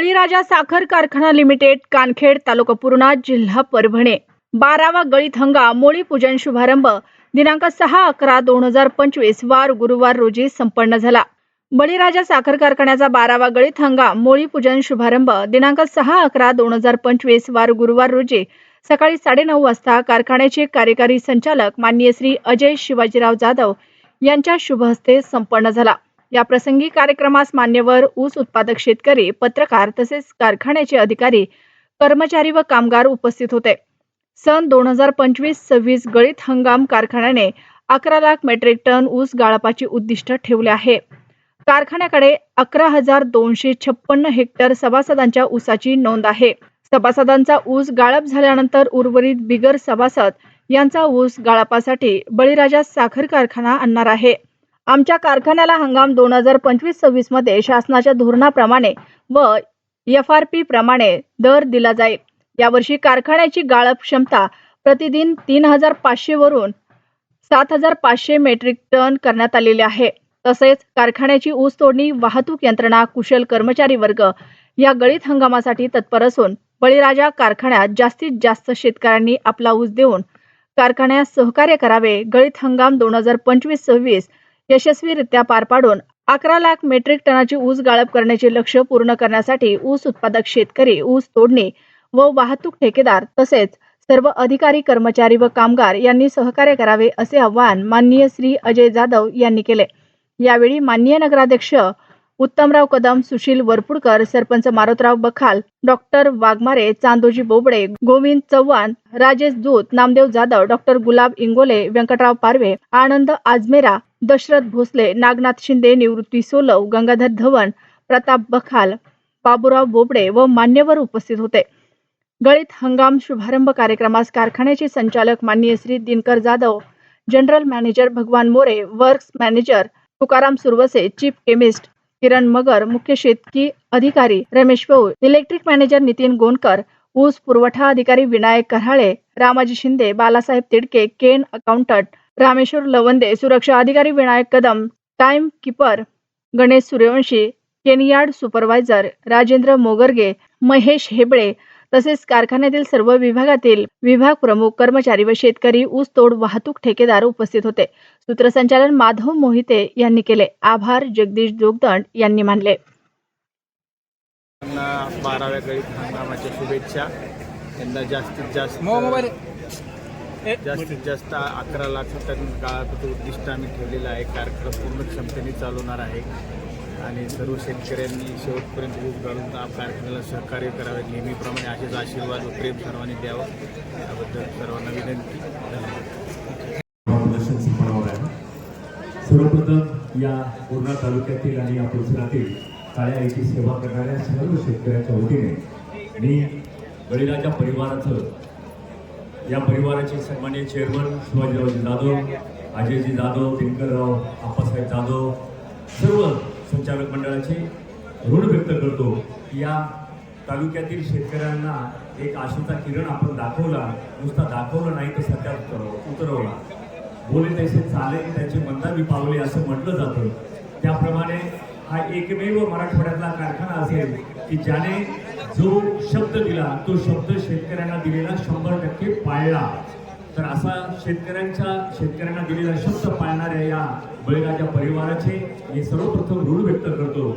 बळीराजा साखर कारखाना लिमिटेड कानखेड तालुका पूर्णा जिल्हा परभणे. बारावा गळीत हंगा मोळी पूजन शुभारंभ. दिनांक सहा अकरा दोन हजार पंचवीस वार गुरुवार रोजी संपन्न झाला. बळीराजा साखर कारखान्याचा बारावा गळीत हंगा मोळी पूजन शुभारंभ. दिनांक सहा अकरा दोन हजार पंचवीस वार गुरुवार रोजी सकाळी साडेनऊ वाजता कारखान्याचे कार्यकारी संचालक माननीय श्री अजय शिवाजीराव जाधव यांच्या शुभ हस्ते संपन्न झाला. या प्रसंगी कार्यक्रमास मान्यवर ऊस उत्पादक शेतकरी पत्रकार तसेच कारखान्याचे अधिकारी कर्मचारी व कामगार उपस्थित होते. सन दोन हजार पंचवीस सव्वीस गळीत हंगाम कारखान्याने अकरा लाख मेट्रिक टन ऊस गाळपाची उद्दिष्ट ठेवले आहे. कारखान्याकडे अकरा हजार दोनशे छप्पन्न हेक्टर सभासदांच्या ऊसाची नोंद आहे. सभासदांचा ऊस गाळप झाल्यानंतर उर्वरित बिगर सभासद यांचा ऊस गाळपासाठी बळीराजा साखर कारखाना आणणार आहे. आमच्या कारखान्याला हंगाम दोन हजार पंचवीस सव्वीसमध्ये शासनाच्या धोरणाप्रमाणे व एफ आर पी प्रमाणे दर दिला जाईल. यावर्षी कारखान्याची गाळप क्षमता प्रतिदिन तीन हजार पाचशे वरून सात हजार पाचशे मेट्रिक टन करण्यात आलेली आहे. तसेच कारखान्याची ऊस तोडणी वाहतूक यंत्रणा कुशल कर्मचारी वर्ग या गळीत हंगामासाठी तत्पर असून बळीराजा कारखान्यात जास्तीत जास्त शेतकऱ्यांनी आपला ऊस देऊन कारखान्यास सहकार्य करावे. गळीत हंगाम दोन हजार पंचवीस सव्वीस यशस्वीरित्या पार पाडून अकरा लाख मेट्रिक टनाची ऊस गाळप करण्याचे लक्ष्य पूर्ण करण्यासाठी ऊस उत्पादक शेतकरी ऊस तोडणी व वाहतूक ठेकेदार तसेच सर्व अधिकारी कर्मचारी व कामगार यांनी सहकार्य करावे असे आवाहन माननीय श्री अजय जाधव यांनी केले. यावेळी माननीय नगराध्यक्ष उत्तमराव कदम सुशील वरपुडकर सरपंच मारोतराव बखाल डॉक्टर वाघमारे चांदोजी बोबडे गोविंद चव्हाण राजेश दूत नामदेव जाधव डॉक्टर गुलाब इंगोले व्यंकटराव पारवे आनंद आजमेरा दशरथ भोसले नागनाथ शिंदे निवृत्ती सोलव गंगाधर धवन प्रताप बखाल बाबूराव बोबडे व मान्यवर उपस्थित होते. गळीत हंगाम शुभारंभ कार्यक्रमास कारखान्याचे संचालक माननीय Shri Dinkar Jadhav general manager Bhagwan More works manager Tukaram Suravase chief chemist Kiran Magar मुख्य शेतकी अधिकारी रमेश भाऊ इलेक्ट्रिक मॅनेजर नितीन गोनकर ऊस पुरवठा अधिकारी विनायक कराळे रामाजी शिंदे बालासाहेब तिडके केन अकाउंटंट रामेश्वर लवंदे सुरक्षा अधिकारी Vinayak Kadam time keeper Ganesh Suryavanshi cane yard supervisor Rajendra Mogarge Mahesh Hebale तसेच कारखान्यातील सर्व विभागातील विभाग प्रमुख कर्मचारी व शेतकरी ऊस तोड वाहतूक ठेकेदार उपस्थित होते. सूत्रसंचालन माधव मोहिते यांनी केले. आभार जगदीश जोगदंड यांनी मानले. बाराव्या गळीत हंगामाच्या शुभेच्छा. यंदा जास्तीत जास्त जास्तीत जास्त अकरा लाख टन गाळाचं उद्दिष्ट आम्ही ठेवलेलं आहे. कार्यक्रम पूर्ण क्षमतेने चालवणार आहे. आणि सर्व शेतकऱ्यांनी शेवटपर्यंत ऊस गाळून कारखान्याला सहकार्य करावे. नेहमीप्रमाणे असेच आशीर्वाद व प्रेम सर्वांनी द्यावं. याबद्दल सर्वांना विनंती. सर्वप्रथम या पूर्णा तालुक्यातील आणि या परिसरातील काळ्या आईची सेवा करणाऱ्या सर्व शेतकऱ्यांच्या वतीने मी बळीराजा परिवाराचं या परिवाराचे सन्मान्य चेअरमन शिवाजीरावजी जाधव अजयजी जाधव दिनकरराव आप्पासाहेब जाधव सर्व संचालक मंडळाचे ऋण व्यक्त करतो. या तालुक्यातील शेतकऱ्यांना एक आशेचा किरण आपण दाखवला नुसता दाखवला नाही तर सध्या उतरवला बोले तैसे चाले त्याचे मंदावी पावले असं म्हटलं जातं. त्याप्रमाणे हा एकमेव मराठवाड्यातला कारखाना असेल की ज्याने जो शब्द दिला तो शब्द शेतकऱ्यांना दिलेला शंभर टक्के पाळला. तर असा शेतकऱ्यांच्या शेतकऱ्यांना दिलेला शब्द पाळणाऱ्या या बळीराजा परिवाराचे मी सर्वप्रथम ऋण व्यक्त करतो.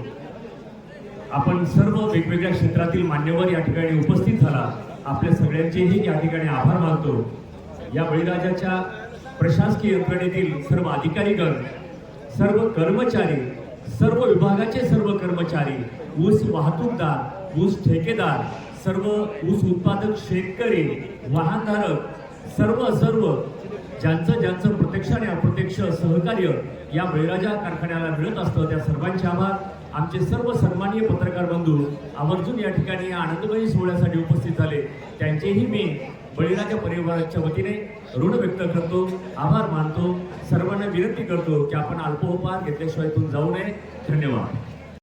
आपण सर्व वेगवेगळ्या क्षेत्रातील मान्यवर या ठिकाणी उपस्थित झाला. आपल्या सगळ्यांचेही या ठिकाणी आभार मानतो. या बळीराजाच्या प्रशासकीय यंत्रणेतील सर्व अधिकारीगण सर्व कर्मचारी सर्व विभागाचे सर्व कर्मचारी ऊस वाहतूकदार ऊस ठेकेदार सर्व ऊस उत्पादक शेतकरी वाहनधारक सर्व सर्व ज्यांचं ज्यांचं प्रत्यक्ष आणि अप्रत्यक्ष सहकार्य या बळीराजा कारखान्याला मिळत असतं त्या सर्वांचे आभार. आमचे सर्व सन्माननीय पत्रकार बंधू आवर्जून या ठिकाणी या आनंदमयी सोहळ्यासाठी उपस्थित झाले. त्यांचेही मी बळीराजा परिवाराच्या वतीने ऋण व्यक्त करतो आभार मानतो. सर्वांना विनंती करतो की आपण अल्पोपहार घेतल्याशिवाय इथून जाऊ नये. धन्यवाद.